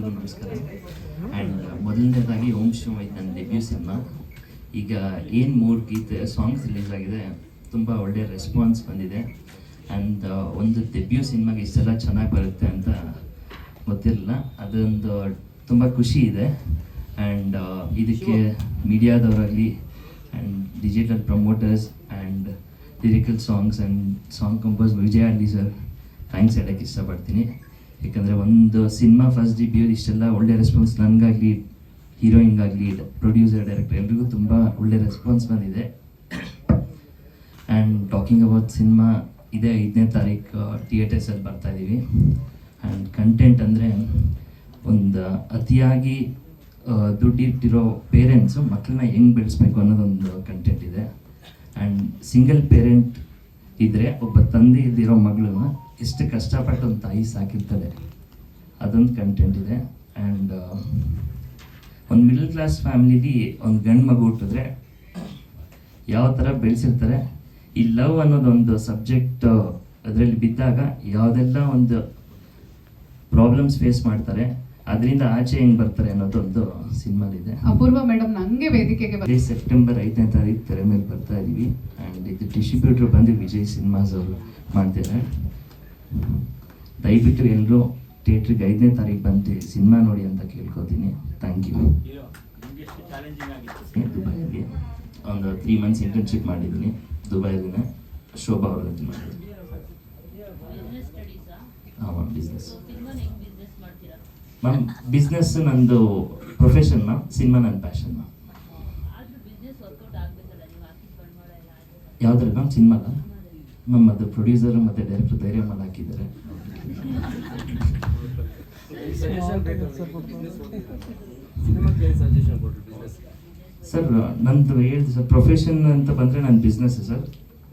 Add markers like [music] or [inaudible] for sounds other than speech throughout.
ನಮಸ್ಕಾರ. ಆ್ಯಂಡ್ ಮೊದಲನೇದಾಗಿ ಓಂ ಶಿವ ಐತೆ ನನ್ನ ಡೆಬ್ಯೂ ಸಿನಿಮಾ ಈಗ ಏನು ಮೂರು ಗೀತೆ ಸಾಂಗ್ಸ್ ರಿಲೀಸ್ ಆಗಿದೆ, ತುಂಬ ಒಳ್ಳೆಯ ರೆಸ್ಪಾನ್ಸ್ ಬಂದಿದೆ. ಆ್ಯಂಡ್ ಒಂದು ಡೆಬ್ಯೂ ಸಿನಿಮಾಗೆ ಇಷ್ಟೆಲ್ಲ ಚೆನ್ನಾಗಿ ಬರುತ್ತೆ ಅಂತ ಗೊತ್ತಿರಲಿಲ್ಲ ಅದೊಂದು ತುಂಬ ಖುಷಿ ಇದೆ. ಆ್ಯಂಡ್ ಇದಕ್ಕೆ ಮೀಡಿಯಾದವರಾಗಲಿ and digital promoters and lyrical songs and song compose Vijaya Andy sir. Thanks ಹೇಳೋಕ್ಕೆ ಇಷ್ಟಪಡ್ತೀನಿ. ಯಾಕಂದರೆ ಒಂದು ಸಿನಿಮಾ ಫಸ್ಟ್ ಡಿಬ್ಯೂ ಇಷ್ಟೆಲ್ಲ ಒಳ್ಳೆ ರೆಸ್ಪಾನ್ಸ್ ನನಗಾಗಲಿ ಹೀರೋಯಿನ್ಗಾಗಲಿ ಪ್ರೊಡ್ಯೂಸರ್ ಡೈರೆಕ್ಟರ್ ಎಲ್ರಿಗೂ ತುಂಬ ಒಳ್ಳೆ ರೆಸ್ಪಾನ್ಸ್ ಬಂದಿದೆ. ಆ್ಯಂಡ್ ಟಾಕಿಂಗ್ ಅಬೌಟ್ ಸಿನಿಮಾ ಇದೇ ಐದನೇ ತಾರೀಕು ಥಿಯೇಟರ್ಸಲ್ಲಿ ಬರ್ತಾ ಇದ್ದೀವಿ ಆ್ಯಂಡ್ ಕಂಟೆಂಟ್ ಅಂದರೆ ಒಂದು ಅತಿಯಾಗಿ ದುಡ್ಡಿಟ್ಟಿರೋ ಪೇರೆಂಟ್ಸು ಮಕ್ಕಳನ್ನ ಹೆಂಗೆ ಬೆಳೆಸ್ಬೇಕು ಅನ್ನೋದೊಂದು ಕಂಟೆಂಟ್ ಇದೆ. ಆ್ಯಂಡ್ ಸಿಂಗಲ್ ಪೇರೆಂಟ್ ಇದ್ದರೆ ಒಬ್ಬ ತಂದೆ ಇದ್ದಿರೋ ಮಗಳನ್ನ ಎಷ್ಟು ಕಷ್ಟಪಟ್ಟು ಒಂದು ತಾಯಿ ಸಾಕಿರ್ತಾರೆ ಅದೊಂದು ಕಂಟೆಂಟ್ ಇದೆ. ಆ್ಯಂಡ್ ಒಂದು ಮಿಡಲ್ ಕ್ಲಾಸ್ ಫ್ಯಾಮಿಲಿಲಿ ಒಂದು ಗಂಡು ಮಗು ಹುಟ್ಟಿದ್ರೆ ಯಾವ ಥರ ಬೆಳೆಸಿರ್ತಾರೆ, ಈ ಲವ್ ಅನ್ನೋದೊಂದು ಸಬ್ಜೆಕ್ಟ್ ಅದರಲ್ಲಿ ಬಿದ್ದಾಗ ಯಾವುದೆಲ್ಲ ಒಂದು ಪ್ರಾಬ್ಲಮ್ಸ್ ಫೇಸ್ ಮಾಡ್ತಾರೆ ಅದರಿಂದ ಆಚೆ ಹೆಂಗ್ ಬರ್ತಾರೆ ಅನ್ನೋದೊಂದು ಇದೆ ಅಪೂರ್ವ ಮೇಡಮ್ ನಂಗೆ ವೇದಿಕೆಗೆ ಬರೀ ಸೆಪ್ಟೆಂಬರ್ ಐದನೇ ತಾರೀಕು ತೆರೆ ಮೇಲೆ ಬರ್ತಾ ಇದೀವಿ. ಆ್ಯಂಡ್ ಇದು ಡಿಸ್ಟ್ರಿಬ್ಯೂಟರ್ ಬಂದು ವಿಜಯ್ ಸಿನಿಮಾಸ್ ಅವರು ಮಾಡ್ತಾರೆ ದಯವಿಟ್ಟು ಎಲ್ಲರೂ ಥಿಯೇಟ್ರಿಗೆ ಐದನೇ ತಾರೀಕು ಬಂದು ಸಿನಿಮಾ ನೋಡಿ ಅಂತ ಕೇಳ್ಕೊತೀನಿ. ಥ್ಯಾಂಕ್ ಯು ದುಬೈಯಲ್ಲಿ ಒಂದು ತ್ರೀ ಮಂತ್ಸ್ ಇಂಟರ್ನ್ಶಿಪ್ ಮಾಡಿದ್ದೀನಿ. ದುಬೈಲಿನೇ ಶೋಭಾ ಅವ್ರ ಜೊತೆ ಮಾಡಿದ್ದೀನಿ ಹಾಂ ಬಿಸ್ನೆಸ್ ಮ್ಯಾಮ್ ಬಿಸ್ನೆಸ್ ನಂದು ಪ್ರೊಫೆಷನ್ ಸಿನಿಮಾ ನನ್ನ ಪ್ಯಾಷನ್ ಯಾವ್ದ್ರ ಮ್ಯಾಮ್ ಸಿನಿಮಾದ ಮ್ಯಾಮ್, ಅದು ಪ್ರೊಡ್ಯೂಸರ್ ಮತ್ತೆ ಡೈರೆಕ್ಟರ್ ಧೈರ್ಯ ಮಾಡಿ ಹಾಕಿದ್ದಾರೆ. ಸರ್, ನಂದು ಹೇಳಿದೆ ಸರ್ ಪ್ರೊಫೆಷನ್ ಅಂತ ಬಂದರೆ ನನ್ನ ಬಿಸ್ನೆಸ್ ಸರ್.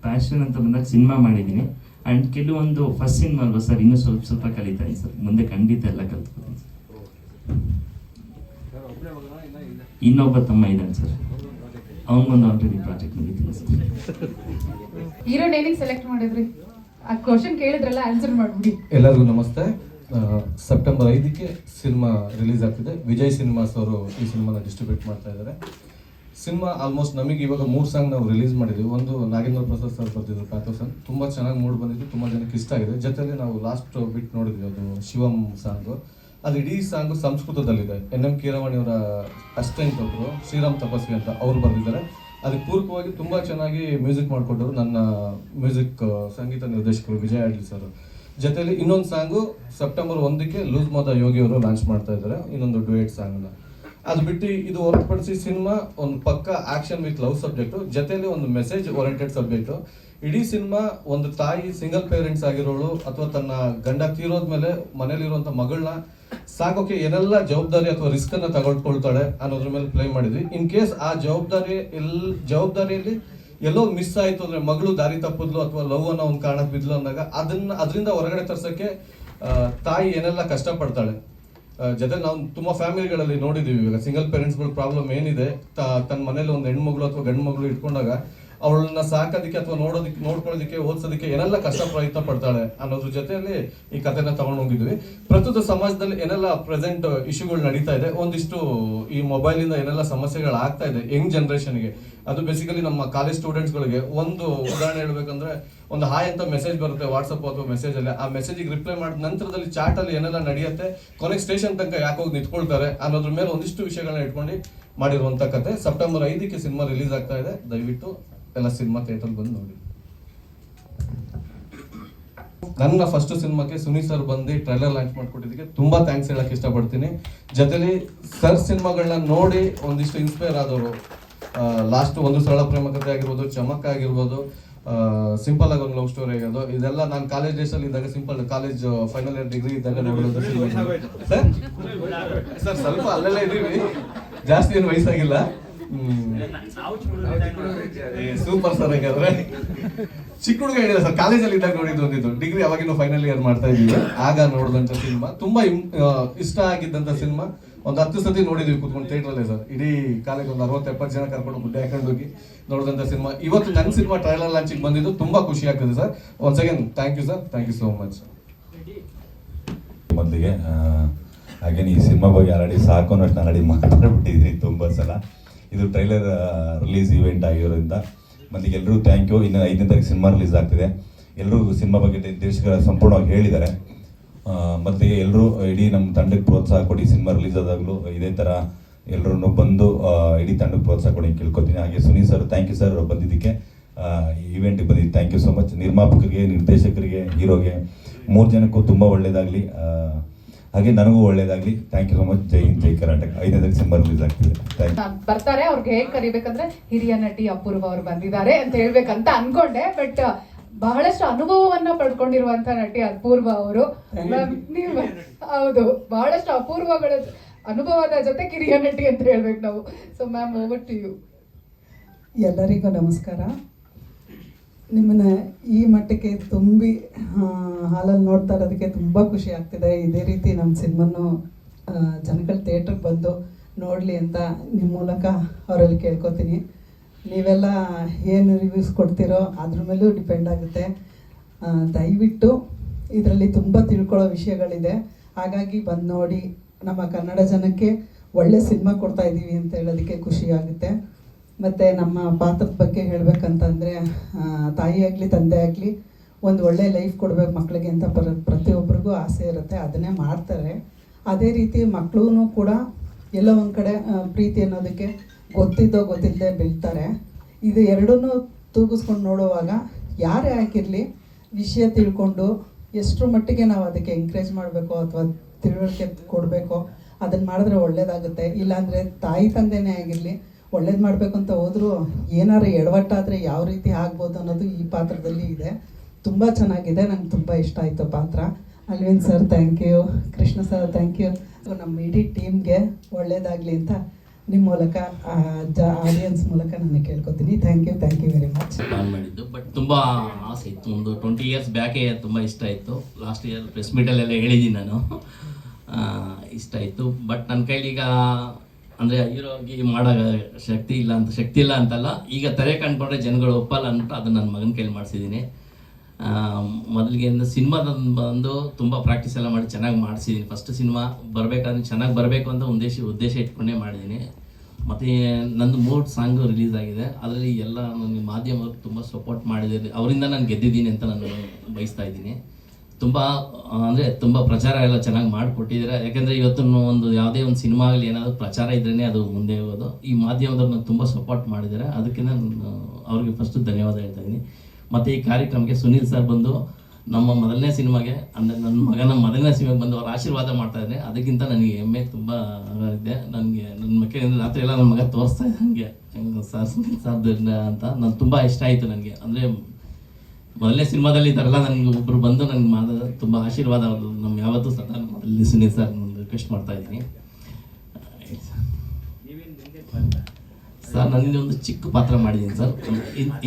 ಪ್ಯಾಷನ್ ಅಂತ ಬಂದಾಗ ಸಿನಿಮಾ ಮಾಡಿದ್ದೀನಿ. ಆ್ಯಂಡ್ ಕೆಲವೊಂದು ಫಸ್ಟ್ ಸಿನಿಮಾ ಅಲ್ವಾ ಸರ್, ಇನ್ನೂ ಸ್ವಲ್ಪ ಸ್ವಲ್ಪ ಕಲಿತಾ ಸರ್. ಮುಂದೆ ಖಂಡಿತ ಎಲ್ಲ ಕಲ್ತ್ಕೊತೀನಿ ಸರ್. ಇನ್ನೊಬ್ಬ ತಮ್ಮ ಇದ್ದಾನೆ ಸರ್. ಅವನಿಗೊಂದು ಆಲ್ರೆಡಿ ಪ್ರಾಜೆಕ್ಟ್ ಮುಗಿತೀನಿ ಸರ್ ಹೀರೋನ್ ಏನಿಗೆ ಸೆಲೆಕ್ಟ್ ಮಾಡಿದ್ರಿ. ಆ ಕ್ವಶನ್ ಕೇಳಿದ್ರಲ್ಲ ಆನ್ಸರ್ ಮಾಡ್ಬಿಡಿ. ಎಲ್ಲರಿಗೂ ನಮಸ್ತೆ. ಸೆಪ್ಟೆಂಬರ್ ಐದಕ್ಕೆ ಸಿನಿಮಾ ರಿಲೀಸ್ ಆಗ್ತಿದೆ. ವಿಜಯ್ ಸಿನಿಮಾಸ್ ಅವರು ಈ ಸಿನಿಮಾನ ಡಿಸ್ಟ್ರಿಬ್ಯೂಟ್ ಮಾಡ್ತಾ ಇದ್ದಾರೆ. ಸಿನಿಮಾ ಆಲ್ಮೋಸ್ಟ್ ನಮಗೆ ಇವಾಗ ಮೂರು ಸಾಂಗ್ ನಾವು ರಿಲೀಸ್ ಮಾಡಿದ್ವಿ. ಒಂದು ನಾಗೇಂದ್ರ ಪ್ರಸಾದ್ ಸರ್ ಬರ್ತಿದ್ರು ಪ್ಯಾಥೋಸನ್ ತುಂಬ ಚೆನ್ನಾಗಿ ಮೂಡ್ ಬಂದಿದ್ದು ತುಂಬ ಜನಕ್ಕೆ ಇಷ್ಟ ಆಗಿದೆ. ಜೊತೆಯಲ್ಲಿ ನಾವು ಲಾಸ್ಟ್ ಬಿಟ್ ನೋಡಿದ್ವಿ ಅದು ಶಿವಂ ಸಾಂಗು ಅದು ಇಡೀ ಸಾಂಗು ಸಂಸ್ಕೃತದಲ್ಲಿದೆ. ಎನ್ ಎಂ ಕೀರವಾಣಿ ಅವರ ಅಸಿಸ್ಟೆಂಟ್ ಒಬ್ಬರು ಶ್ರೀರಾಮ್ ತಪಸ್ವಿ ಅಂತ ಅವ್ರು ಬರೆದಿದ್ದಾರೆ. ಅದಕ್ಕೆ ಪೂರ್ವಕವಾಗಿ ತುಂಬ ಚೆನ್ನಾಗಿ ಮ್ಯೂಸಿಕ್ ಮಾಡಿಕೊಟ್ಟರು ನನ್ನ ಮ್ಯೂಸಿಕ್, ಸಂಗೀತ ನಿರ್ದೇಶಕರು ವಿಜಯ್ ಅಡ್ಲಿ ಸರ್. ಜೊತೆಯಲ್ಲಿ ಇನ್ನೊಂದು ಸಾಂಗು ಸೆಪ್ಟೆಂಬರ್ ಒಂದಕ್ಕೆ ಲೂಸ್ ಮಾದ ಯೋಗಿ ಅವರು ಲಾಂಚ್ ಮಾಡ್ತಾ ಇದ್ದಾರೆ, ಇನ್ನೊಂದು ಡುಯೆಟ್ ಸಾಂಗ್ನ ಅದು ಬಿಟ್ಟು ಇದು ಹೊರತುಪಡಿಸಿ ಸಿನಿಮಾ ಒಂದು ಪಕ್ಕ ಆಕ್ಷನ್ ವಿತ್ ಲವ್ ಸಬ್ಜೆಕ್ಟ್ ಜೊತೆಯಲ್ಲಿ ಒಂದು ಮೆಸೇಜ್ ಓರಿಯೆಂಟೆಡ್ ಸಬ್ಜೆಕ್ಟ್. ಇಡೀ ಸಿನಿಮಾ ಒಂದು ತಾಯಿ ಸಿಂಗಲ್ ಪೇರೆಂಟ್ಸ್ ಆಗಿರೋಳು ಅಥವಾ ತನ್ನ ಗಂಡ ತೀರೋದ್ಮೇಲೆ ಮನೇಲಿರುವಂತ ಮಗಳನ್ನ ಸಾಕೋಕೆ ಏನೆಲ್ಲ ಜವಾಬ್ದಾರಿ ಅಥವಾ ರಿಸ್ಕ್ ಅನ್ನ ತಗೊಳ್ಕೊಳ್ತಾಳೆ ಅನ್ನೋದ್ರ ಮೇಲೆ ಪ್ಲೇ ಮಾಡಿದ್ವಿ. ಇನ್ ಕೇಸ್ ಆ ಜವಾಬ್ದಾರಿ ಎಲ್ ಜವಾಬ್ದಾರಿಯಲ್ಲಿ ಎಲ್ಲೋ ಮಿಸ್ ಆಯ್ತು ಅಂದ್ರೆ ಮಗಳು ದಾರಿ ತಪ್ಪಿದ್ಲು ಅಥವಾ ಲವ್ ಅನ್ನೋ ಒಂದು ಕಾರಣಕ್ಕೆ ಬಿದ್ಲು ಅಂದಾಗ ಅದನ್ನ, ಅದರಿಂದ ಹೊರಗಡೆ ತರ್ಸಕ್ಕೆ ತಾಯಿ ಏನೆಲ್ಲ ಕಷ್ಟ ಪಡ್ತಾಳೆ ಜೊತೆ ನಾವು ತುಂಬಾ ಫ್ಯಾಮಿಲಿಗಳಲ್ಲಿ ನೋಡಿದೀವಿ ಇವಾಗ. ಸಿಂಗಲ್ ಪೇರೆಂಟ್ಸ್ಗಳ ಪ್ರಾಬ್ಲಮ್ ಏನಿದೆ ತನ್ನ ಮನೇಲಿ ಒಂದು ಹೆಣ್ಮಗಳು ಅಥವಾ ಗಂಡು ಮಗಳು ಇಟ್ಕೊಂಡಾಗ ಅವಳನ್ನ ಸಾಕೋದಕ್ಕೆ ಅಥವಾ ನೋಡೋದಕ್ಕೆ, ನೋಡ್ಕೊಳ್ಳೋದಕ್ಕೆ, ಓದಿಸೋದಕ್ಕೆ ಏನೆಲ್ಲ ಕಷ್ಟ ಪ್ರಯತ್ನ ಪಡ್ತಾಳೆ ಅನ್ನೋದ್ರ ಜೊತೆಯಲ್ಲಿ ಈ ಕಥೆನ ತಗೊಂಡು ಹೋಗಿದ್ವಿ. ಪ್ರಸ್ತುತ ಸಮಾಜದಲ್ಲಿ ಏನೆಲ್ಲ ಪ್ರೆಸೆಂಟ್ ಇಶ್ಯೂಗಳು ನಡೀತಾ ಇದೆ, ಒಂದಿಷ್ಟು ಈ ಮೊಬೈಲ್ ಇಂದ ಏನೆಲ್ಲ ಸಮಸ್ಯೆಗಳು ಆಗ್ತಾ ಇದೆ ಯಂಗ್ ಜನರೇಷನ್ಗೆ ಅದು ಬೇಸಿಕಲಿ ನಮ್ಮ ಕಾಲೇಜ್ ಸ್ಟೂಡೆಂಟ್ಸ್ಗಳಿಗೆ ಒಂದು ಉದಾಹರಣೆ ಹೇಳ್ಬೇಕಂದ್ರೆ, ಒಂದು ಹಾಯ್ ಅಂತ ಮೆಸೇಜ್ ಬರುತ್ತೆ ವಾಟ್ಸಪ್ ಅಥವಾ ಮೆಸೇಜ್ ಅಲ್ಲಿ. ಆ ಮೆಸೇಜಿಗೆ ರಿಪ್ಲೈ ಮಾಡಿದ ನಂತರದಲ್ಲಿ ಚಾಟ್ ಅಲ್ಲಿ ಏನೆಲ್ಲ ನಡೆಯುತ್ತೆ, ಕೊನೆಗೆ ಸ್ಟೇಷನ್ ತನಕ ಯಾಕೆ ಹೋಗಿ ನಿಂತ್ಕೊಳ್ತಾರೆ ಅನ್ನೋದ್ರ ಮೇಲೆ ಒಂದಿಷ್ಟು ವಿಷಯಗಳನ್ನ ಇಟ್ಕೊಂಡು ಮಾಡಿರುವಂತ ಕತೆ ಸೆಪ್ಟೆಂಬರ್ ಐದಕ್ಕೆ ಸಿನಿಮಾ ರಿಲೀಸ್ ಆಗ್ತಾ ಇದೆ. ದಯವಿಟ್ಟು ಎಲ್ಲ ಸಿನಿಮಾ ಥಿಯೇಟರ್ ಬಂದು ನೋಡಿ. ನನ್ನ ಫಸ್ಟ್ ಸಿನಿಮಾಕ್ಕೆ ಸುನಿ ಸರ್ ಬಂದು ಟ್ರೈಲರ್ ಲಾಂಚ್ ಮಾಡ್ಕೊಟ್ಟಿದ್ದಕ್ಕೆ ತುಂಬಾ ಥ್ಯಾಂಕ್ಸ್ ಹೇಳಕ್ ಇಷ್ಟಪಡ್ತೀನಿ. ಜೊತೆಲಿ ಸರ್ ಸಿನಿಮಾಗಳನ್ನ ನೋಡಿ ಒಂದಿಷ್ಟು ಇನ್ಸ್ಪೈರ್ ಆದವರು ಲಾಸ್ಟ್ ಒಂದು ಸರಳ ಪ್ರೇಮಕತೆ ಆಗಿರ್ಬೋದು ಚಮಕ್ ಆಗಿರ್ಬೋದು ಸಿಂಪಲ್ ಆಗಿ ಒಂದು ಲವ್ ಸ್ಟೋರಿ ಆಗಿರೋದು ಇದೆಲ್ಲ ನಾನು ಕಾಲೇಜ್ ಡೇಸ್ ಅಲ್ಲಿ ಇದ್ದಾಗ simple college final year degree ಇದ್ದಾಗ ಸರ್ ಸ್ವಲ್ಪ ಅಲ್ಲೆಲ್ಲ ಇದೀವಿ ಜಾಸ್ತಿ ಏನು ವಯಸ್ಸಾಗಿಲ್ಲ. ಸೂಪರ್ ಸರ್ ಹಾಗಾದ್ರೆ. ಚಿಕ್ಕ ಹುಡುಗ ಹೇಳಿದ ಸರ್ ಕಾಲೇಜಲ್ಲಿ ಇದ್ದಾಗ ನೋಡಿದ್ದು ಒಂದಿದ್ದು ಡಿಗ್ರಿ ಅವಾಗಿನ ಫೈನಲ್ ಇಯರ್ ಮಾಡ್ತಾ ಇದ್ದೀವಿ. ಆಗ ನೋಡಿದಂತ ಸಿನಿಮಾ ತುಂಬಾ ಇಷ್ಟ ಆಗಿದ್ದಂತ ಸಿನಿಮಾ ಒಂದು ಹತ್ತು ಸತಿ ನೋಡಿದ್ವಿ ಕುತ್ಕೊಂಡು ಥಿಯೇಟ್ರಲ್ಲೇ ಸರ್ ಇಡೀ ಕಾಲೇಜ್ ಒಂದು ಅರವತ್ತು ಎಪ್ಪತ್ತು ಜನ ಕರ್ಕೊಂಡು ಗುಡ್ಡೆ ಹಾಕೊಂಡು ಹೋಗಿ ನೋಡಿದಂತ ಸಿನಿಮಾ ಇವತ್ತು ನನ್ನ ಸಿನಿಮಾ ಟ್ರೈಲರ್ ಲಾಂಚಿಗೆ ಬಂದಿದ್ದು ತುಂಬಾ ಖುಷಿ ಆಗ್ತದೆ sir once again thank you sir thank you so much ಮೊದಲಿಗೆ ಹಾಗೆ ಈ ಸಿನಿಮಾ ಬಗ್ಗೆ ಆಲ್ರೆಡಿ ಸಾಕು ಅನ್ನೋಷ್ಟು ಆಲ್ರೆಡಿ ಮಾತಾಡ್ಬಿಟ್ಟಿದ್ದೀನಿ ತುಂಬ ಸಲ. ಇದು ಟ್ರೈಲರ್ ರಿಲೀಸ್ ಇವೆಂಟ್ ಆಗಿರೋದ್ರಿಂದ ಮತ್ತೆ ಎಲ್ಲರೂ ಥ್ಯಾಂಕ್ ಯು ಇನ್ನು ಐದನೇ ತಾರೀಕು ಸಿನಿಮಾ ರಿಲೀಸ್ ಆಗ್ತಿದೆ. ಎಲ್ಲರೂ ಸಿನಿಮಾ ಬಗ್ಗೆ ನಿರ್ದೇಶಕರ ಸಂಪೂರ್ಣವಾಗಿ ಹೇಳಿದ್ದಾರೆ. ಮತ್ತು ಎಲ್ಲರೂ ಇಡೀ ನಮ್ಮ ತಂಡಕ್ಕೆ ಪ್ರೋತ್ಸಾಹ ಕೊಡಿ ಸಿನಿಮಾ ರಿಲೀಸ್ ಆದಾಗಲೂ ಇದೇ ಥರ ಎಲ್ಲರೂ ಬಂದು ಇಡೀ ತಂಡಕ್ಕೆ ಪ್ರೋತ್ಸಾಹ ಕೊಡಿ ಕೇಳ್ಕೊತೀನಿ. ಹಾಗೆ Sunil sir thank you sir ಬಂದಿದ್ದಕ್ಕೆ ಈವೆಂಟ್ಗೆ ಬಂದಿದ್ದು ಥ್ಯಾಂಕ್ ಯು ಸೊ ಮಚ್ ನಿರ್ಮಾಪಕರಿಗೆ, ನಿರ್ದೇಶಕರಿಗೆ, ಹೀರೋಗೆ ಮೂರು ಜನಕ್ಕೂ ತುಂಬ ಒಳ್ಳೆಯದಾಗಲಿ ಹಾಗೆ ನನಗೂ ಒಳ್ಳೇದಾಗ್ಲಿ. ಥ್ಯಾಂಕ್ ಯು ಸೊ ಮಚ್ ಜೈ ಹಿಂದ್ ಜೈ ಕರ್ನಾಟಕ. ಐದನೇ ಸಿನಿಮಾ ರಿಲೀಸ್ ಆಗ್ತಿದೆ. ಥ್ಯಾಂಕ್ ಬರ್ತಾರೆ ಅವ್ರಿಗೆ ಹೇಗ್ ಕರಿಬೇಕಂದ್ರೆ ಹಿರಿಯ ನಟಿ ಅಪೂರ್ವ ಅವ್ರು ಬಂದಿದ್ದಾರೆ ಅಂತ ಹೇಳ್ಬೇಕಂತ ಅನ್ಕೊಂಡೆ ಬಟ್ ಬಹಳಷ್ಟು ಅನುಭವವನ್ನ ಪಡ್ಕೊಂಡಿರುವಂತ ನಟಿ ಅಪೂರ್ವ ಅವರು. ಮ್ಯಾಮ್ ನೀವು ಹೌದು ಬಹಳಷ್ಟು ಅಪೂರ್ವಗಳ ಅನುಭವದ ಜೊತೆ ಕಿರಿಯ ನಟಿ ಅಂತ ಹೇಳ್ಬೇಕು ನಾವು. So ma'am over to you ಎಲ್ಲರಿಗೂ ನಮಸ್ಕಾರ. ನಿಮ್ಮನ್ನ ಈ ಮಟ್ಟಕ್ಕೆ ತುಂಬಿ ಹಾಲಲ್ಲಿ ನೋಡ್ತಾ ಇರೋದಕ್ಕೆ ತುಂಬ ಖುಷಿ ಆಗ್ತಿದೆ. ಇದೇ ರೀತಿ ನಮ್ಮ ಸಿನಿಮಾನು ಜನಗಳ ಥಿಯೇಟ್ರಿಗೆ ಬಂದು ನೋಡಲಿ ಅಂತ ನಿಮ್ಮ ಮೂಲಕ ಅವರಲ್ಲಿ ಕೇಳ್ಕೊತೀನಿ. ನೀವೆಲ್ಲ ಏನು ರಿವ್ಯೂಸ್ ಕೊಡ್ತೀರೋ ಅದ್ರ ಮೇಲೂ ಡಿಪೆಂಡ್ ಆಗುತ್ತೆ. ದಯವಿಟ್ಟು ಇದರಲ್ಲಿ ತುಂಬ ತಿಳ್ಕೊಳ್ಳೋ ವಿಷಯಗಳಿದೆ. ಹಾಗಾಗಿ ಬಂದು ನೋಡಿ, ನಮ್ಮ ಕನ್ನಡ ಜನಕ್ಕೆ ಒಳ್ಳೆ ಸಿನಿಮಾ ಕೊಡ್ತಾ ಇದ್ದೀವಿ ಅಂತ ಹೇಳೋದಕ್ಕೆ ಖುಷಿ ಆಗುತ್ತೆ. ಮತ್ತು ನಮ್ಮ ಪಾತ್ರದ ಬಗ್ಗೆ ಹೇಳಬೇಕಂತಂದರೆ ತಾಯಿ ಆಗಲಿ, ತಂದೆ ಆಗಲಿ ಒಂದು ಒಳ್ಳೆ ಲೈಫ್ ಕೊಡಬೇಕು ಮಕ್ಕಳಿಗೆ ಅಂತ ಪ್ರ ಪ್ರತಿಯೊಬ್ಬರಿಗೂ ಆಸೆ ಇರುತ್ತೆ, ಅದನ್ನೇ ಮಾಡ್ತಾರೆ. ಅದೇ ರೀತಿ ಮಕ್ಕಳು ಕೂಡ ಎಲ್ಲೋ ಒಂದು ಕಡೆ ಪ್ರೀತಿ ಅನ್ನೋದಕ್ಕೆ ಗೊತ್ತಿದ್ದೋ ಗೊತ್ತಿಲ್ಲದೆ ಬೀಳ್ತಾರೆ. ಇದು ಎರಡನ್ನೂ ತೂಗಿಸ್ಕೊಂಡು ನೋಡುವಾಗ ಯಾರೇ ಆಗಿರಲಿ ವಿಷಯ ತಿಳ್ಕೊಂಡು ಎಷ್ಟರ ಮಟ್ಟಿಗೆ ನಾವು ಅದಕ್ಕೆ ಎಂಕರೇಜ್ ಮಾಡಬೇಕು ಅಥವಾ ತಿಳುವಳಿಕೆ ಕೊಡಬೇಕು ಅದನ್ನು ಮಾಡಿದ್ರೆ ಒಳ್ಳೆಯದಾಗುತ್ತೆ ಇಲ್ಲಾಂದರೆ ತಾಯಿ ತಂದೆನೇ ಆಗಿರಲಿ ಒಳ್ಳೇದು ಮಾಡಬೇಕು ಅಂತ ಹೋದರೂ, ಏನಾರು ಎಡವಟ್ಟಾದರೆ ಯಾವ ರೀತಿ ಆಗ್ಬೋದು ಅನ್ನೋದು ಈ ಪಾತ್ರದಲ್ಲಿ ಇದೆ. ತುಂಬ ಚೆನ್ನಾಗಿದೆ, ನಂಗೆ ತುಂಬ ಇಷ್ಟ ಆಯಿತು ಪಾತ್ರ. Alvin sir thank you Krishna sir thank you ನಮ್ಮ ಇಡೀ ಟೀಮ್ಗೆ ಒಳ್ಳೇದಾಗಲಿ ಅಂತ ನಿಮ್ಮ ಮೂಲಕ ಆಡಿಯನ್ಸ್ ಮೂಲಕ ನಾನು ಕೇಳ್ಕೊತೀನಿ. Thank you thank you very much ನಾನು ಮಾಡಿದ್ದು ಬಟ್ ತುಂಬ ಆಸೆ ಇತ್ತು. ಒಂದು ಟ್ವೆಂಟಿ ಇಯರ್ಸ್ ಬ್ಯಾಕೇ ತುಂಬ ಇಷ್ಟ ಇತ್ತು ಲಾಸ್ಟ್ ಇಯರ್ ಪ್ರೆಸ್ ಮೀಟಲ್ಲೆಲ್ಲ ಹೇಳಿದ್ದೀನಿ ನಾನು. ಇಷ್ಟ ಇತ್ತು ಬಟ್ ನನ್ನ ಕೈಲಿ ಈಗ ಅಂದರೆ ಹೀರೋಗಿ ಮಾಡೋ ಶಕ್ತಿ ಇಲ್ಲ ಅಂತ, ಶಕ್ತಿ ಇಲ್ಲ ಅಂತಲ್ಲ. ಈಗ ತೆರೆ ಕಂಡ್ಕೊಂಡ್ರೆ ಜನಗಳು ಒಪ್ಪಲ್ಲ ಅಂದ್ಬಿಟ್ಟು ಅದನ್ನು ನನ್ನ ಮಗನ ಕೈಲಿ ಮಾಡಿಸಿದ್ದೀನಿ. ಮೊದಲಿಗೆ ಸಿನಿಮಾದ ಬಂದು ತುಂಬ ಪ್ರಾಕ್ಟೀಸ್ ಎಲ್ಲ ಮಾಡಿ ಚೆನ್ನಾಗಿ ಮಾಡಿಸಿದ್ದೀನಿ. ಫಸ್ಟ್ ಸಿನಿಮಾ ಬರಬೇಕಾದ್ರೆ ಚೆನ್ನಾಗಿ ಬರಬೇಕು ಅಂತ ಉದ್ದೇಶ ಉದ್ದೇಶ ಇಟ್ಕೊಂಡೇ ಮಾಡಿದ್ದೀನಿ. ಮತ್ತು ನಂದು ಮೂರು ಸಾಂಗು ರಿಲೀಸ್ ಆಗಿದೆ. ಅದರಲ್ಲಿ ಎಲ್ಲ ನನಗೆ ಮಾಧ್ಯಮರು ತುಂಬ ಸಪೋರ್ಟ್ ಮಾಡಿದ್ದಾರೆ. ಅವರಿಂದ ನಾನು ಗೆದ್ದಿದ್ದೀನಿ ಅಂತ ನಾನು ಬಯಸ್ತಾ ಇದ್ದೀನಿ. ತುಂಬ ಅಂದರೆ ತುಂಬ ಪ್ರಚಾರ ಎಲ್ಲ ಚೆನ್ನಾಗಿ ಮಾಡಿಕೊಟ್ಟಿದ್ದಾರೆ. ಯಾಕೆಂದರೆ ಇವತ್ತು ಒಂದು ಯಾವುದೇ ಒಂದು ಸಿನಿಮಾ ಆಗಲಿ ಏನಾದರೂ ಪ್ರಚಾರ ಇದ್ರೇ ಅದು ಮುಂದೆ ಹೋಗೋದು. ಈ ಮಾಧ್ಯಮದವ್ರು ನನಗೆ ತುಂಬ ಸಪೋರ್ಟ್ ಮಾಡಿದ್ದಾರೆ. ಅದಕ್ಕೆ ನಾನು ಅವ್ರಿಗೆ ಫಸ್ಟು ಧನ್ಯವಾದ ಹೇಳ್ತಾ ಇದ್ದೀನಿ. ಮತ್ತು ಈ ಕಾರ್ಯಕ್ರಮಕ್ಕೆ ಸುನೀಲ್ ಸರ್ ಬಂದು ನಮ್ಮ ಮೊದಲನೇ ಸಿನಿಮಾಗೆ, ಅಂದರೆ ನನ್ನ ಮಗನ ಮೊದಲನೇ ಸಿನಿಮಾಗೆ ಬಂದು ಅವ್ರು ಆಶೀರ್ವಾದ ಮಾಡ್ತಾ ಇದ್ದಾರೆ. ಅದಕ್ಕಿಂತ ನನಗೆ ಹೆಮ್ಮೆ, ತುಂಬ ಇದೆ ನನಗೆ, ನನ್ನ ಮಕ್ಕಳಿಂದ ರಾತ್ರಿ ಎಲ್ಲ ನನ್ನ ಮಗ ತೋರಿಸ್ತಾ ನನಗೆ ಸರ್ ಸುನೀಲ್ ಸರ್ ಅಂತ. ನಾನು ತುಂಬ ಇಷ್ಟ ಆಯಿತು ನನಗೆ. ಅಂದರೆ ಮೊದಲನೇ ಸಿನಿಮಾದಲ್ಲಿ ಇದ್ದಾರಲ್ಲ, ನನಗೆ ಒಬ್ಬರು ಬಂದು ನನಗೆ ಮಾದ ತುಂಬ ಆಶೀರ್ವಾದ ನಮ್ಮ ಯಾವತ್ತೂ ಸದಾ ಮೊದಲನೇ ಸುನೀಲ್ ಸರ್ ನಾನು ರಿಕ್ವೆಸ್ಟ್ ಮಾಡ್ತಾ ಇದ್ದೀನಿ. ಸರ್ ನನ್ನ ಒಂದು ಚಿಕ್ಕ ಪಾತ್ರ ಮಾಡಿದ್ದೀನಿ ಸರ್.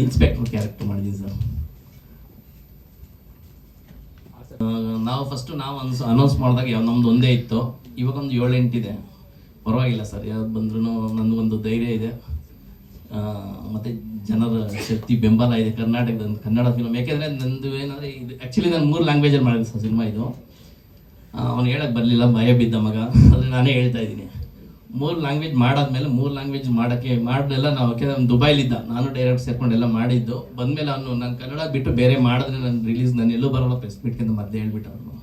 ಇನ್ಸ್ಪೆಕ್ಟರ್ ಕ್ಯಾರೆಕ್ಟರ್ ಮಾಡಿದ್ದೀನಿ ಸರ್. ನಾವು ಫಸ್ಟು ನಾವು ಅನ್ಸ್ ಅನೌನ್ಸ್ ಮಾಡಿದಾಗ ಯಾವ, ನಮ್ದು ಒಂದೇ ಇತ್ತು. ಇವಾಗ ಒಂದು ಏಳು ಎಂಟಿದೆ ಪರವಾಗಿಲ್ಲ ಸರ್, ಯಾವ್ದು ಬಂದ್ರೂ ನನಗೊಂದು ಧೈರ್ಯ ಇದೆ. ಮತ್ತೆ ಜನರ ಶಕ್ತಿ ಬೆಂಬಲ ಇದೆ ಕರ್ನಾಟಕದ ಕನ್ನಡ ಫಿಲಮ್ ಯಾಕೆಂದರೆ ನಂದು ಏನಂದರೆ ಇದು ಆ್ಯಕ್ಚುಲಿ ನಾನು ಮೂರು ಲ್ಯಾಂಗ್ವೇಜಲ್ಲಿ ಮಾಡಿದೆ ಸರ್ ಸಿನಿಮಾ ಇದು. ಅವ್ನು ಹೇಳಕ್ಕೆ ಬರಲಿಲ್ಲ, ಭಯ ಬಿದ್ದ ಮಗ. ಆದರೆ ನಾನೇ ಹೇಳ್ತಾ ಇದ್ದೀನಿ. ಮೂರು ಲ್ಯಾಂಗ್ವೇಜ್ ಮಾಡಾದ್ಮೇಲೆ ಮೂರು ಲ್ಯಾಂಗ್ವೇಜ್ ಮಾಡೋಕ್ಕೆ ಮಾಡಲೆಲ್ಲ ನಾವು, ಯಾಕೆಂದ್ರೆ ನಾನು ದುಬೈಲಿದ್ದ. ನಾನು ಡೈರೆಕ್ಟ್ ಸೇರ್ಕೊಂಡೆಲ್ಲ ಮಾಡಿದ್ದು. ಬಂದಮೇಲೆ ಅವನು ನಾನು ಕನ್ನಡ ಬಿಟ್ಟು ಬೇರೆ ಮಾಡಿದ್ರೆ ನಾನು ರಿಲೀಸ್ ನಾನು ಎಲ್ಲೂ ಬರೋಲ್ಲ ಪ್ರೆಸ್ ಮೀಟ್ಗೆ ಅಂತ ಮಧ್ಯೆ ಹೇಳ್ಬಿಟ್ಟು ಅವನು.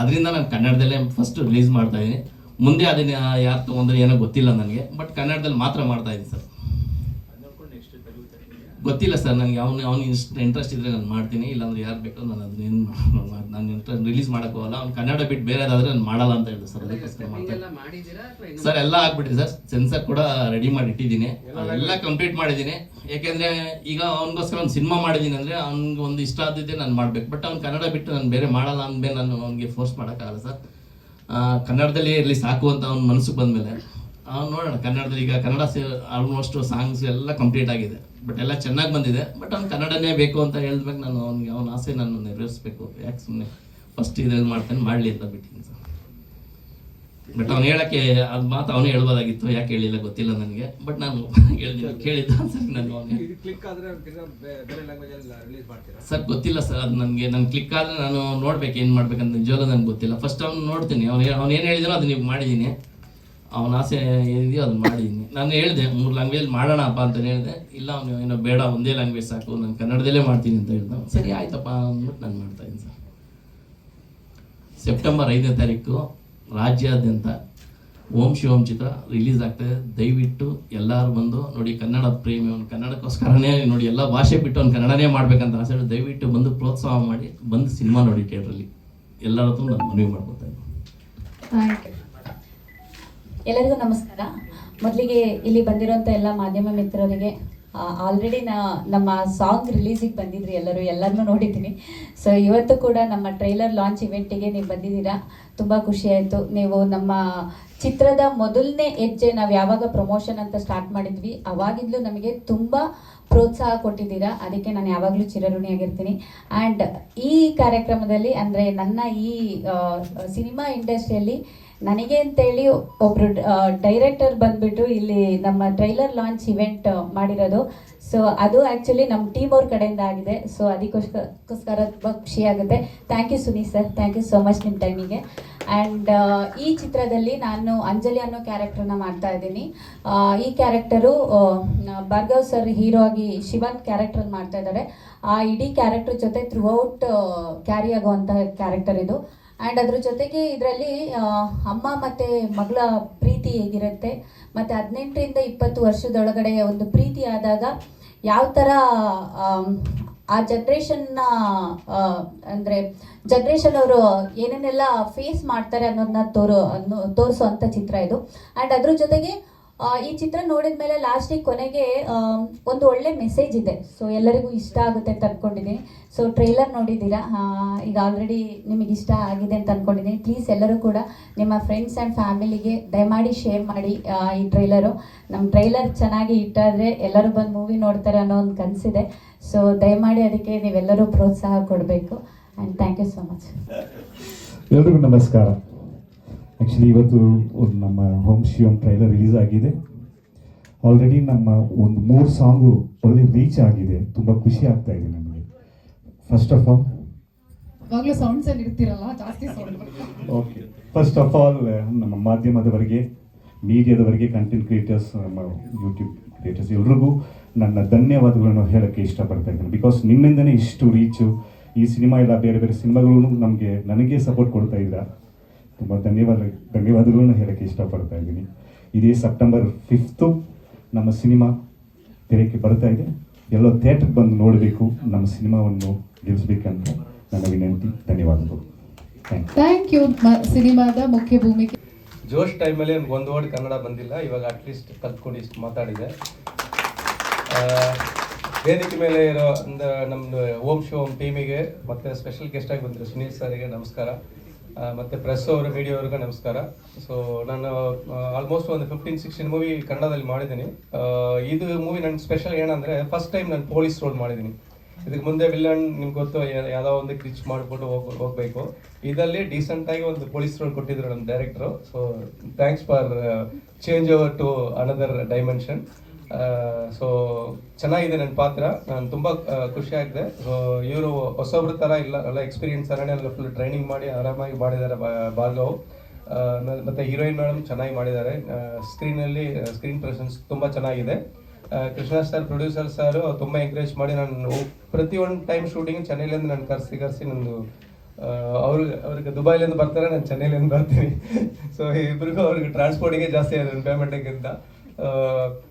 ಅದರಿಂದ ನಾನು ಕನ್ನಡದಲ್ಲೇ ಫಸ್ಟ್ ರಿಲೀಸ್ ಮಾಡ್ತಾ ಇದ್ದೀನಿ. ಮುಂದೆ ಅದನ್ನು ಯಾರು ತೊಗೊಂಡ್ರೆ ಏನೋ ಗೊತ್ತಿಲ್ಲ ನನಗೆ. ಬಟ್ ಕನ್ನಡದಲ್ಲಿ ಮಾತ್ರ ಮಾಡ್ತಾ ಇದ್ದೀನಿ ಸರ್. ಗೊತ್ತಿಲ್ಲ ಸರ್, ನನಗೆ ಅವ್ನು ಅವ್ನು ಇನ್ಸ್ಟ್ ಇಂಟ್ರೆಸ್ಟ್ ಇದ್ರೆ ನಾನು ಮಾಡ್ತೀನಿ, ಇಲ್ಲಾಂದ್ರೆ ಯಾರು ಬೇಕೋ ನಾನು ಅದನ್ನೇನು ನಾನು ಇಂಟ್ರೆಸ್ಟ್ ರಿಲೀಸ್ ಮಾಡಕ್ಕೆ ಹೋಗಲ್ಲ. ಅವ್ನು ಕನ್ನಡ ಬಿಟ್ಟು ಬೇರೆದಾದ್ರೆ ನಾನು ಮಾಡಲ್ಲ ಅಂತ ಹೇಳಿದೆ ಸರ್ ಅದಕ್ಕೋಸ್ಕರ ಮಾಡ್ತಾ ಸರ್, ಎಲ್ಲ ಆಗ್ಬಿಟ್ಟಿದೆ ಸರ್ ಸೆನ್ಸರ್ ಕೂಡ ರೆಡಿ ಮಾಡಿ ಇಟ್ಟಿದ್ದೀನಿ ಎಲ್ಲ ಕಂಪ್ಲೀಟ್ ಮಾಡಿದ್ದೀನಿ. ಯಾಕೆಂದ್ರೆ ಈಗ ಅವ್ನಿಗೋಸ್ಕರ ಒಂದು ಸಿನಿಮಾ ಮಾಡಿದ್ದೀನಿ ಅಂದರೆ ಅವ್ನಿಗೆ ಒಂದು ಇಷ್ಟ ಆದಿದ್ದೆ ನಾನು ಮಾಡ್ಬೇಕು. ಬಟ್ ಅವ್ನು ಕನ್ನಡ ಬಿಟ್ಟು ನಾನು ಬೇರೆ ಮಾಡಲ್ಲ ಅಂದ್ಮೇಲೆ ನಾನು ಅವ್ನಿಗೆ ಫೋರ್ಸ್ ಮಾಡೋಕ್ಕಾಗಲ್ಲ ಸರ್. ಕನ್ನಡದಲ್ಲಿ ಇರಲಿ ಸಾಕು ಅಂತ ಅವ್ನ ಮನಸ್ಸಿಗೆ ಬಂದಮೇಲೆ. ಅವ್ನು ನೋಡೋಣ, ಕನ್ನಡದಲ್ಲಿ ಈಗ ಕನ್ನಡ ಆಲ್ಮೋಸ್ಟ್ ಸಾಂಗ್ಸ್ ಎಲ್ಲ ಕಂಪ್ಲೀಟ್ ಆಗಿದೆ. ಬಟ್ ಎಲ್ಲ ಚೆನ್ನಾಗಿ ಬಂದಿದೆ. ಬಟ್ ಅವ್ನು ಕನ್ನಡನೇ ಬೇಕು ಅಂತ ಹೇಳಿದ್ಮೇಲೆ ನಾನು. ಅವ್ನಿಗೆ ಅವನ ಆಸೆ ನಾನು ನೆರವೇರಿಸ್ಬೇಕು. ಯಾಕೆ ಸುಮ್ಮನೆ ಫಸ್ಟ್ ಇದ್ರಲ್ಲಿ ಮಾಡ್ತೇನೆ ಮಾಡಲಿ ಅಂತ ಬಿಟ್ಟಿನಿ ಸರ್. ಬಟ್ ಅವ್ನು ಹೇಳಕ್ಕೆ ಅದು ಮಾತು ಅವನೇ ಹೇಳ್ಬೋದಾಗಿತ್ತು. ಯಾಕೆ ಹೇಳಿಲ್ಲ ಗೊತ್ತಿಲ್ಲ ನನಗೆ. ಬಟ್ ನಾನು ಕೇಳಿದ್ದ ಸರ್ ನಾನು ಅವನಿಗೆ. ಸರ್ ಗೊತ್ತಿಲ್ಲ ಸರ್. ಅದು ನನಗೆ ನಾನು ಕ್ಲಿಕ್ ಆದರೆ ನಾನು ನೋಡ್ಬೇಕು ಏನು ಮಾಡ್ಬೇಕಂತ. ನಿಜವಾಗ್ಲೂ ನನಗೆ ಗೊತ್ತಿಲ್ಲ. ಫಸ್ಟ್ ಅವ್ನು ನೋಡ್ತೀನಿ. ಅವ್ನು ಅವ್ನು ಏನು ಹೇಳಿದ್ರು ಅದು ನೀವು ಮಾಡಿದ್ದೀನಿ ಅವನ ಆಸೆ ಏನಿದೆಯೋ ಅದನ್ನ ಮಾಡಿದ್ದೀನಿ ನಾನು ಹೇಳಿದೆ, ಮೂರು ಲ್ಯಾಂಗ್ವೇಜ್ ಮಾಡೋಣಪ್ಪ ಅಂತ ಹೇಳಿದೆ, ಇಲ್ಲ ಅವನು ಏನೋ ಬೇಡ, ಒಂದೇ ಲ್ಯಾಂಗ್ವೇಜ್ ಸಾಕು, ನಾನು ಕನ್ನಡದಲ್ಲೇ ಮಾಡ್ತೀನಿ ಅಂತ ಹೇಳಿದ. ಸರಿ ಆಯ್ತಪ್ಪ ಅಂದ್ಬಿಟ್ಟು ನಾನು ಮಾಡ್ತಾಯಿದ್ದೀನಿ ಸರ್. ಸೆಪ್ಟೆಂಬರ್ ಐದನೇ ತಾರೀಕು ರಾಜ್ಯಾದ್ಯಂತ ಓಂ ಶಿವಂ ಚಿತ್ರ ರಿಲೀಸ್ ಆಗ್ತದೆ ದಯವಿಟ್ಟು ಎಲ್ಲರೂ ಬಂದು ನೋಡಿ ಕನ್ನಡ ಪ್ರೇಮಿ ಅವ್ನು ಕನ್ನಡಕ್ಕೋಸ್ಕರನೇ ನೋಡಿ ಎಲ್ಲ ಭಾಷೆ ಬಿಟ್ಟು ಅವ್ನು ಕನ್ನಡನೇ ಮಾಡ್ಬೇಕಂತ ಆಸೆ. ದಯವಿಟ್ಟು ಬಂದು ಪ್ರೋತ್ಸಾಹ ಮಾಡಿ, ಬಂದು ಸಿನಿಮಾ ನೋಡಿ ಥಿಯೇಟ್ರಲ್ಲಿ ಎಲ್ಲರ ಹತ್ರ ನಾನು ಮನವಿ ಮಾಡ್ಕೊತಾ ಇದ್ದೀನಿ. ಎಲ್ಲರಿಗೂ ನಮಸ್ಕಾರ. ಮೊದಲಿಗೆ ಇಲ್ಲಿ ಬಂದಿರೋಂಥ ಎಲ್ಲ ಮಾಧ್ಯಮ ಮಿತ್ರರಿಗೆ ಆಲ್ರೆಡಿ ನಾ ನಮ್ಮ ಸಾಂಗ್ ರಿಲೀಸಿಗೆ ಬಂದಿದ್ರಿ ಎಲ್ಲರೂ ಎಲ್ಲರನ್ನೂ ನೋಡಿದ್ದೀನಿ. ಸೊ ಇವತ್ತು ಕೂಡ ನಮ್ಮ ಟ್ರೈಲರ್ ಲಾಂಚ್ ಇವೆಂಟಿಗೆ ನೀವು ಬಂದಿದ್ದೀರಾ. ತುಂಬ ಖುಷಿ ಆಯಿತು. ನೀವು ನಮ್ಮ ಚಿತ್ರದ ಮೊದಲನೇ ಹೆಜ್ಜೆ ನಾವು ಯಾವಾಗ ಪ್ರಮೋಷನ್ ಅಂತ ಸ್ಟಾರ್ಟ್ ಮಾಡಿದ್ವಿ, ಅವಾಗಿಂದಲೂ ನಮಗೆ ತುಂಬ ಪ್ರೋತ್ಸಾಹ ಕೊಟ್ಟಿದ್ದೀರಾ. ಅದಕ್ಕೆ ನಾನು ಯಾವಾಗಲೂ ಚಿರಋಣಿಯಾಗಿರ್ತೀನಿ ಆ್ಯಂಡ್ ಈ ಕಾರ್ಯಕ್ರಮದಲ್ಲಿ ಅಂದರೆ ನನ್ನ ಈ ಸಿನಿಮಾ ಇಂಡಸ್ಟ್ರಿಯಲ್ಲಿ ನನಗೆ ಅಂತೇಳಿ ಒಬ್ಬರು ಡೈರೆಕ್ಟರ್ ಬಂದ್ಬಿಟ್ಟು ಇಲ್ಲಿ ನಮ್ಮ ಟ್ರೈಲರ್ ಲಾಂಚ್ ಇವೆಂಟ್ ಮಾಡಿರೋದು. ಸೊ ಅದು ಆ್ಯಕ್ಚುಲಿ ನಮ್ಮ ಟೀಮ್ ಅವ್ರ ಕಡೆಯಿಂದ ಆಗಿದೆ. ಸೊ ಅದಕ್ಕೋಸ್ಕರ ತುಂಬ ಖುಷಿ ಆಗುತ್ತೆ. Thank you Suni sir thank you so much ನಿಮ್ಮ ಟೈಮಿಗೆ ಆ್ಯಂಡ್ ಈ ಚಿತ್ರದಲ್ಲಿ ನಾನು ಅಂಜಲಿ ಅನ್ನೋ ಕ್ಯಾರೆಕ್ಟರ್ನ ಮಾಡ್ತಾ ಇದ್ದೀನಿ. ಈ ಕ್ಯಾರೆಕ್ಟರು ಭಾರ್ಗವ್ ಸರ್ ಹೀರೋ ಆಗಿ ಶಿವನ್ ಕ್ಯಾರೆಕ್ಟರ್ ಮಾಡ್ತಾ ಇದ್ದಾರೆ. ಆ ಇಡೀ ಕ್ಯಾರೆಕ್ಟರ್ ಜೊತೆ ಥ್ರೂ ಔಟ್ ಕ್ಯಾರಿ ಆಗುವಂಥ ಕ್ಯಾರೆಕ್ಟರ್ ಇದು. ಆ್ಯಂಡ್ ಅದ್ರ ಜೊತೆಗೆ ಇದರಲ್ಲಿ ಅಮ್ಮ ಮತ್ತು ಮಗಳ ಪ್ರೀತಿ ಹೇಗಿರುತ್ತೆ? ಮತ್ತು ಹದಿನೆಂಟರಿಂದ ಇಪ್ಪತ್ತು ವರ್ಷದೊಳಗಡೆ ಒಂದು ಪ್ರೀತಿ ಆದಾಗ ಯಾವ ಥರ, ಆ ಜನ್ರೇಷನ್ನ ಅಂದರೆ ಜನ್ರೇಷನ್ ಅವರು ಏನೇನೆಲ್ಲ ಫೇಸ್ ಮಾಡ್ತಾರೆ ಅನ್ನೋದನ್ನ ತೋರೋ, ಅನ್ನೋ ತೋರಿಸೋ ಚಿತ್ರ ಇದು. ಆ್ಯಂಡ್ ಅದ್ರ ಜೊತೆಗೆ ಈ ಚಿತ್ರ ನೋಡಿದ ಮೇಲೆ ಲಾಸ್ಟಿಗೆ ಕೊನೆಗೆ ಒಂದು ಒಳ್ಳೆ ಮೆಸೇಜ್ ಇದೆ. ಸೊ ಎಲ್ಲರಿಗೂ ಇಷ್ಟ ಆಗುತ್ತೆ ಅಂತ ಅನ್ಕೊಂಡಿದ್ದೀನಿ ಸೊ ಟ್ರೈಲರ್ ನೋಡಿದ್ದೀರಾ? ಈಗ ಆಲ್ರೆಡಿ ನಿಮಗೆ ಇಷ್ಟ ಆಗಿದೆ ಅಂತ ಅನ್ಕೊಂಡಿದ್ದೀನಿ ಪ್ಲೀಸ್ ಎಲ್ಲರೂ ಕೂಡ ನಿಮ್ಮ ಫ್ರೆಂಡ್ಸ್ ಆ್ಯಂಡ್ ಫ್ಯಾಮಿಲಿಗೆ ದಯಮಾಡಿ ಶೇರ್ ಮಾಡಿ ಈ ಟ್ರೈಲರು ನಮ್ಮ ಟ್ರೈಲರ್ ಚೆನ್ನಾಗಿ ಇಟ್ಟಾದರೆ ಎಲ್ಲರೂ ಬಂದು ಮೂವಿ ನೋಡ್ತಾರೆ ಅನ್ನೋ ಒಂದು ಕನಸಿದೆ. ಸೊ ದಯಮಾಡಿ ಅದಕ್ಕೆ ನೀವೆಲ್ಲರೂ ಪ್ರೋತ್ಸಾಹ ಕೊಡಬೇಕು. And thank you so much ಎಲ್ರಿಗೂ ನಮಸ್ಕಾರ. ಆ್ಯಕ್ಚುಲಿ ಇವತ್ತು ಒಂದು ನಮ್ಮ ಹೋಮ್ ಶಿವಮ್ ಟ್ರೈಲರ್ ರಿಲೀಸ್ ಆಗಿದೆ. ಆಲ್ರೆಡಿ ನಮ್ಮ ಒಂದು ಮೂರು ಸಾಂಗು ಒಳ್ಳೆ ರೀಚ್ ಆಗಿದೆ. ತುಂಬ ಖುಷಿ ಆಗ್ತಾ ಇದೆ ನಮಗೆ. ಫಸ್ಟ್ ಆಫ್ ಆಲ್ ಯಾವಾಗಲೂ ಸೌಂಡ್ಸ್ ಅಲ್ಲಿ ಇರ್ತಿರಲ್ಲ ಜಾಸ್ತಿ sound okay first of all ನಮ್ಮ ಮಾಧ್ಯಮದವರಿಗೆ ಮೀಡಿಯಾದವರಿಗೆ ಕಂಟೆಂಟ್ ಕ್ರಿಯೇಟರ್ಸ್ ನಮ್ಮ ಯೂಟ್ಯೂಬ್ ಕ್ರಿಯೇಟರ್ಸ್ ಎಲ್ರಿಗೂ ನನ್ನ ಧನ್ಯವಾದಗಳನ್ನು ಹೇಳೋಕ್ಕೆ ಇಷ್ಟಪಡ್ತಾ ಇದ್ದೀನಿ. ಬಿಕಾಸ್ ನಿಮ್ಮಿಂದನೇ ಇಷ್ಟು ರೀಚು ಈ ಸಿನಿಮಾ ಇಲ್ಲ ಬೇರೆ ಬೇರೆ ಸಿನಿಮಾಗಳು ನಮಗೆ ನನಗೆ ಸಪೋರ್ಟ್ ಕೊಡ್ತಾ ಇದ್ದೀರಾ ತುಂಬ ಧನ್ಯವಾದ ಧನ್ಯವಾದಗಳನ್ನ ಹೇಳೋಕ್ಕೆ ಇಷ್ಟಪಡ್ತಾ ಇದ್ದೀನಿ. ಇದೇ ಸೆಪ್ಟೆಂಬರ್ ಫಿಫ್ತು ನಮ್ಮ ಸಿನಿಮಾ ತೆರೆಗೆ ಬರ್ತಾ ಇದೆ. ಎಲ್ಲೋ ಥಿಯೇಟ್ರಿಗೆ ಬಂದು ನೋಡಬೇಕು ನಮ್ಮ ಸಿನಿಮಾವನ್ನು ಗೆಲ್ಲಿಸ್ಬೇಕಂತ ನನ್ನ ವಿನಂತಿ. ಧನ್ಯವಾದಗಳು. ಥ್ಯಾಂಕ್ ಯು ಸಿನಿಮಾದ ಮುಖ್ಯ ಭೂಮಿಕೆ. ಜೋಶ್ ಟೈಮಲ್ಲಿ ನನಗೆ ಒಂದು ವರ್ಡ್ ಕನ್ನಡ ಬಂದಿಲ್ಲ ಇವಾಗ ಅಟ್ಲೀಸ್ಟ್ ಕಲ್ತ್ಕೊಂಡು ಇಷ್ಟು ಮಾತಾಡಿದೆ. ವೇದಿಕೆ ಮೇಲೆ ಇರೋ ಒಂದು ನಮ್ಮದು ಓಮ್ ಶೋ ಓಂ ಟೀಮಿಗೆ ಮತ್ತು ಸ್ಪೆಷಲ್ ಗೆಸ್ಟಾಗಿ ಆಗಿ ಬಂದಿರೋ ಸುನೀಲ್ ಸರಿಗೆ ನಮಸ್ಕಾರ. ಮತ್ತೆ ಪ್ರೆಸ್ ಅವರು ಮೀಡಿಯಾ ಅವ್ರಿಗೂ ನಮಸ್ಕಾರ. ಸೊ ನಾನು ಆಲ್ಮೋಸ್ಟ್ ಒಂದು ಫಿಫ್ಟೀನ್ ಸಿಕ್ಸ್ಟೀನ್ ಮೂವಿ ಕನ್ನಡದಲ್ಲಿ ಮಾಡಿದ್ದೀನಿ. ಇದು ಮೂವಿ ನನ್ನ ಸ್ಪೆಷಲ್ ಏನಂದರೆ ಫಸ್ಟ್ ಟೈಮ್ ನಾನು ಪೊಲೀಸ್ ರೋಲ್ ಮಾಡಿದ್ದೀನಿ. ಇದಕ್ಕೆ ಮುಂದೆ ವಿಲನ್ ನಿಮ್ಗೆ ಗೊತ್ತು ಯಾವುದೋ ಒಂದು ಕ್ರಿಚ್ ಮಾಡಿಕೊಂಡು ಹೋಗ್, ಹೋಗ್ಬೇಕು. ಇದರಲ್ಲಿ ಡೀಸೆಂಟ್ ಆಗಿ ಒಂದು ಪೊಲೀಸ್ ರೋಲ್ ಕೊಟ್ಟಿದ್ರು ನಮ್ಮ ಡೈರೆಕ್ಟ್ರು so thanks for change over to another dimension so ಚೆನ್ನಾಗಿದೆ ನನ್ನ ಪಾತ್ರ. ನಾನು ತುಂಬ ಖುಷಿ ಆಗಿದೆ. ಸೊ ಇವರು ಹೊಸೊಬ್ರ ಥರ ಇಲ್ಲ, ಎಲ್ಲ ಎಕ್ಸ್ಪೀರಿಯನ್ಸ್ ಥರನೇ ಎಲ್ಲ ಫುಲ್ ಟ್ರೈನಿಂಗ್ ಮಾಡಿ ಆರಾಮಾಗಿ ಮಾಡಿದ್ದಾರೆ ಭಾರ್ಗವ್. ಮತ್ತು ಹೀರೋಯಿನ್ ಮೇಡಮ್ ಚೆನ್ನಾಗಿ ಮಾಡಿದ್ದಾರೆ. ಸ್ಕ್ರೀನಲ್ಲಿ ಸ್ಕ್ರೀನ್ ಪ್ರೆಸೆನ್ಸ್ ತುಂಬ ಚೆನ್ನಾಗಿದೆ. ಕೃಷ್ಣ ಸರ್ ಪ್ರೊಡ್ಯೂಸರ್ ಸರ್ ತುಂಬ ಎಂಕರೇಜ್ ಮಾಡಿ ನಾನು ಪ್ರತಿ ಒಂದು ಟೈಮ್ ಶೂಟಿಂಗ್ ಚೆನ್ನೈಲಿಂದ ನಾನು ಕರೆಸಿ ಕರೆಸಿ ನಂದು ಅವ್ರು, ಅವ್ರಿಗೆ ದುಬೈಲಿಂದ ಬರ್ತಾರೆ, ನಾನು ಚೆನ್ನೈಲಿಂದ ಬರ್ತೀನಿ. [laughs] ಸೊ ಇಬ್ಬರಿಗೂ ಅವ್ರಿಗೆ ಟ್ರಾನ್ಸ್ಪೋರ್ಟಿಗೆ ಜಾಸ್ತಿ ನನ್ನ ಪೇಮೆಂಟಿಗಿಂತ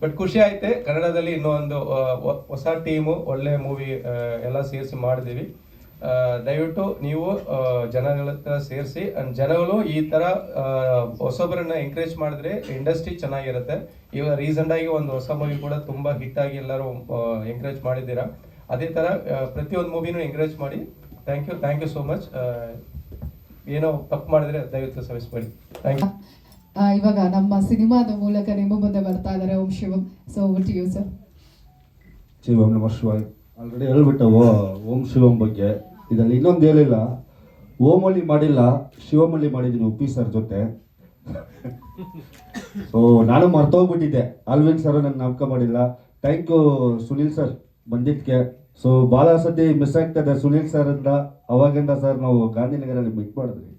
ಬಟ್ ಖುಷಿ ಆಯ್ತೆ. ಕನ್ನಡದಲ್ಲಿ ಇನ್ನೊಂದು ಹೊಸ ಟೀಮು ಒಳ್ಳೆ ಮೂವಿ ಎಲ್ಲ ಸೇರಿಸಿ ಮಾಡಿದ್ದೀವಿ. ದಯವಿಟ್ಟು ನೀವು ಜನಗಳ ಹತ್ರ ಸೇರಿಸಿ ಅಂಡ್ ಜನಗಳು ಈ ಆ, ಹೊಸೊಬ್ಬರನ್ನ ಎಂಕರೇಜ್ ಮಾಡಿದ್ರೆ ಇಂಡಸ್ಟ್ರಿ ಚೆನ್ನಾಗಿರುತ್ತೆ. ಇವಾಗ ರೀಸೆಂಟ್ ಆಗಿ ಒಂದು ಹೊಸ ಮೂವಿ ಕೂಡ ತುಂಬಾ ಹಿಟ್ ಆಗಿ ಎಲ್ಲರೂ ಎಂಕರೇಜ್ ಮಾಡಿದ್ದೀರಾ. ಅದೇ ಆ, ಪ್ರತಿಯೊಂದು ಮೂವಿನೂ ಎಂಕರೇಜ್ ಮಾಡಿ. Thank you thank you so much ಏನೋ ತಪ್ಪು ಮಾಡಿದ್ರೆ ದಯವಿಟ್ಟು ಸವಿಸ್ಬೇಡಿ. ಥ್ಯಾಂಕ್ ಯು ಇವಾಗ ನಮ್ಮ ಸಿನಿಮಾದ ಮೂಲಕ ನಿಮ್ಮ ಮುಂದೆ ಬರ್ತಾ ಇದ್ದಾರೆ Om Shivam. So to you sir Shivam, Namah Shivay. Already ಹೇಳ್ಬಿಟ್ಟವು, ಓಂ ಶಿವಂ ಬಗ್ಗೆ. ಇದರಲ್ಲಿ ಇನ್ನೊಂದು ಹೇಳಿಲ್ಲ. ಓಮಲ್ಲಿ ಮಾಡಿಲ್ಲ, ಶಿವಮಲ್ಲಿ ಮಾಡಿದ್ದೀನಿ ಉಪ್ಪಿ ಸರ್ ಜೊತೆ. ಸೊ ನಾನು ಮರ್ತೋಗ್ಬಿಟ್ಟಿದ್ದೆ. ಅಲ್ವಿನ್ ಸರ್ ನನ್ನ ನಾಮಕ ಮಾಡಿಲ್ಲ. ಥ್ಯಾಂಕ್ ಯು ಸುನೀಲ್ ಸರ್ ಬಂದಿದ್ದಕ್ಕೆ ಸೊ ಭಾಳ ಸತಿ ಮಿಸ್ ಆಗ್ತದೆ ಸುನೀಲ್ ಸರ್ ಅಂತ ಅವಾಗಿಂದ ಸರ್ ನಾವು ಗಾಂಧಿನಗರಲ್ಲಿ ಮಿಟ್ ಮಾಡಿದ್ವಿ.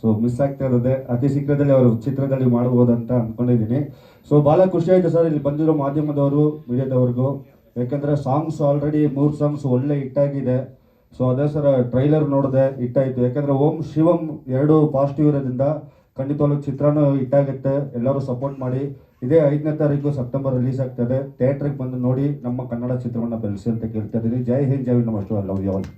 ಸೊ ಮಿಸ್ ಆಗ್ತಾ ಇರೋದೆ, ಅತಿ ಶೀಘ್ರದಲ್ಲಿ ಅವರು ಚಿತ್ರದಲ್ಲಿ ಮಾಡ್ಬೋದಂತ ಅಂದ್ಕೊಂಡಿದ್ದೀನಿ ಸೊ ಭಾಳ ಖುಷಿ ಆಯಿತು ಸರ್, ಇಲ್ಲಿ ಬಂದಿರೋ ಮಾಧ್ಯಮದವರು, ಮೀಡಿಯಾದವ್ರಿಗೂ. ಯಾಕಂದರೆ ಸಾಂಗ್ಸ್ ಆಲ್ರೆಡಿ ಮೂರು ಸಾಂಗ್ಸ್ ಒಳ್ಳೆ ಹಿಟ್ಟಾಗಿದೆ ಸೊ ಅದೇ ಸರ್ ಟ್ರೈಲರ್ ನೋಡಿದೆ ಹಿಟ್ಟಾಯಿತು ಯಾಕಂದರೆ ಓಂ ಶಿವಂ ಎರಡು ಪಾಸಿಟಿವ್ ಇರೋದ್ರಿಂದ ಖಂಡಿತವಾಗ್ಲೂ ಹಿಟ್ ಆಗುತ್ತೆ. ಎಲ್ಲರೂ ಸಪೋರ್ಟ್ ಮಾಡಿ. ಇದೇ ಐದನೇ ತಾರೀಕು ಸೆಪ್ಟೆಂಬರ್ ರಿಲೀಸ್ ಆಗ್ತದೆ. ಥಿಯೇಟ್ರಿಗೆ ಬಂದು ನೋಡಿ ನಮ್ಮ ಕನ್ನಡ ಚಿತ್ರವನ್ನು ಬೆಳೆಸಿ ಅಂತ ಕೇಳ್ತಾ ಇದ್ದೀನಿ. ಜೈ ಹಿಂದ್, ಜೈ ನಮಸ್ತೆ ಲವ್ ಯು ಆಲ್